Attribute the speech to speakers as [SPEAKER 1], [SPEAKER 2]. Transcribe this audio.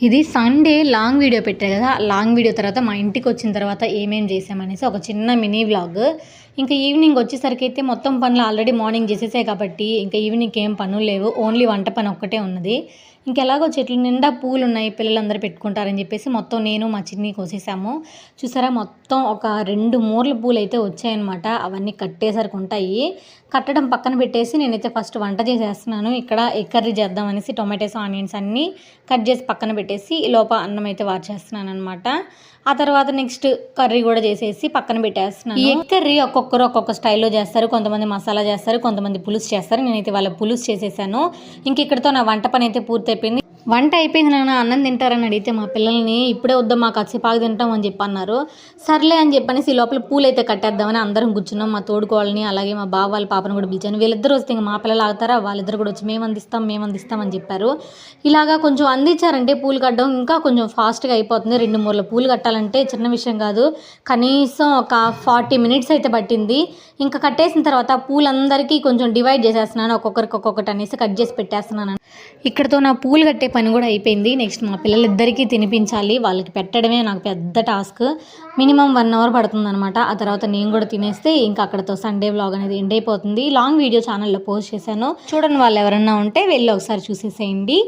[SPEAKER 1] ఇది Sunday long video పెట్టారు కదా లాంగ్ వీడియో తర్వాత మా ఇంటికి వచ్చిన తర్వాత ఏమేం చేసామనేసి ఒక చిన్న మినీ వ్లాగ్ ఇంకా ఈవినింగ్ వచ్చేసరికి అయితే మొత్తం పనులు ఆల్రెడీ మార్నింగ్ చేసేసాయి కాబట్టి ఇంకా ఈవినింగ్ ఏం పనులు లేవు ఓన్లీ వంట పని ఒక్కటే ఉన్నది. ఇంకెలాగో చెట్లు నిండా పూలు ఉన్నాయి పిల్లలందరూ పెట్టుకుంటారని చెప్పేసి మొత్తం నేను మా చిన్ని కోసేసాము. చూసారా మొత్తం ఒక రెండు మూరల పూలు అయితే వచ్చాయన్నమాట అవన్నీ కట్టేసరికి ఉంటాయి. కట్టడం పక్కన పెట్టేసి నేనైతే ఫస్ట్ వంట చేసేస్తున్నాను ఇక్కడ ఎక్కర్రీ చేద్దామనేసి చేద్దాం అనేసి టొమాటోస్ ఆనియన్స్ అన్నీ కట్ చేసి పక్కన పెట్టేసి పెట్టేసి లోప అన్నం అయితే వాచేస్తున్నాను అనమాట ఆ తర్వాత నెక్స్ట్ కర్రీ కూడా చేసేసి పక్కన పెట్టేస్తున్నాను. ఎగ్ కర్రీ ఒక్కొక్కరు ఒక్కొక్క స్టైల్లో చేస్తారు. కొంతమంది మసాలా చేస్తారు కొంతమంది పులుసు చేస్తారు. నేనైతే వాళ్ళ పులుసు చేసేసాను. ఇంక ఇక్కడితో నా వంట పని అయితే పూర్తయిపోయింది. వంట అయిపోయింది నాన్న అన్నం తింటారని అడిగితే మా పిల్లల్ని ఇప్పుడే వద్దాం మాకు కచ్చిపాకు తింటాం అని చెప్పి అన్నారు. సర్లే అని చెప్పనేసి ఈ లోపల పూలు అయితే కట్టేద్దామని అందరం కూర్చున్నాం. మా తోడుకోవాలని అలాగే మా బావ వాళ్ళ పాపను కూడా పిలిచాను. వీళ్ళిద్దరు వస్తే ఇంకా మా పిల్లలు ఆగుతారా? వాళ్ళిద్దరు కూడా వచ్చి మేము అందిస్తాం మేము అందిస్తాం అని చెప్పారు. ఇలాగా కొంచెం అందించారంటే పూలు కట్టడం ఇంకా కొంచెం ఫాస్ట్గా అయిపోతుంది. రెండు మూరల పూలు కట్టాలంటే చిన్న విషయం కాదు. కనీసం ఒక ఫార్టీ మినిట్స్ అయితే పట్టింది. ఇంకా కట్టేసిన తర్వాత పూలందరికీ కొంచెం డివైడ్ చేసేస్తున్నాను. ఒక్కొక్కరికి ఒక్కొక్కటి అనేసి కట్ చేసి పెట్టేస్తున్నాను. ఇక్కడతో నా పూలు కట్టే పని కూడా అయిపోయింది. నెక్స్ట్ మా పిల్లలిద్దరికీ తినిపించాలి. వాళ్ళకి పెట్టడమే నాకు పెద్ద టాస్క్. మినిమం వన్ అవర్ పడుతుందనమాట ఆ తర్వాత నేను కూడా తినేస్తే ఇంకా అక్కడతో సండే వ్లాగ్ అనేది ఎండ్ అయిపోతుంది. లాంగ్ వీడియో ఛానల్లో పోస్ట్ చేశాను. చూడండి వాళ్ళు ఎవరన్నా ఉంటే వెళ్ళి ఒకసారి చూసేసేయండి.